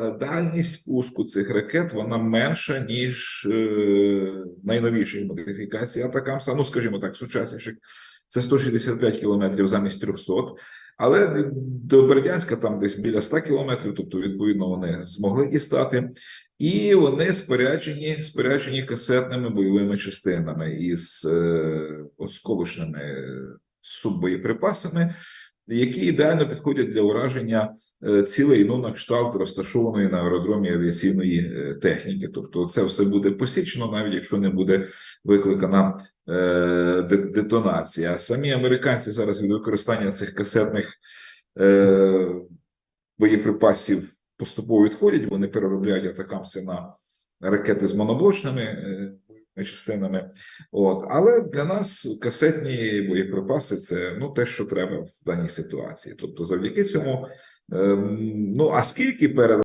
е, дальність пуску цих ракет вона менша, ніж е, найновіших модифікацій Атакамса. Ну, скажімо так, сучасніших. Це 165 кілометрів замість 300. Але до Бердянська там десь біля 100 кілометрів, тобто, відповідно, вони змогли дістати. І вони споряджені, споряджені касетними бойовими частинами із е, осколочними суббоєприпасами, які ідеально підходять для ураження е, цілей, ну, на кшталт розташованої на аеродромі авіаційної е, техніки. Тобто, це все буде посічено, навіть якщо не буде викликана е, детонація. Самі американці зараз від використання цих касетних боєприпасів поступово відходять. Вони переробляють атакамси на ракети з моноблочними частинами. От, але для нас касетні боєприпаси це ну те, що треба в даній ситуації. Тобто, завдяки цьому, ем, ну а скільки перед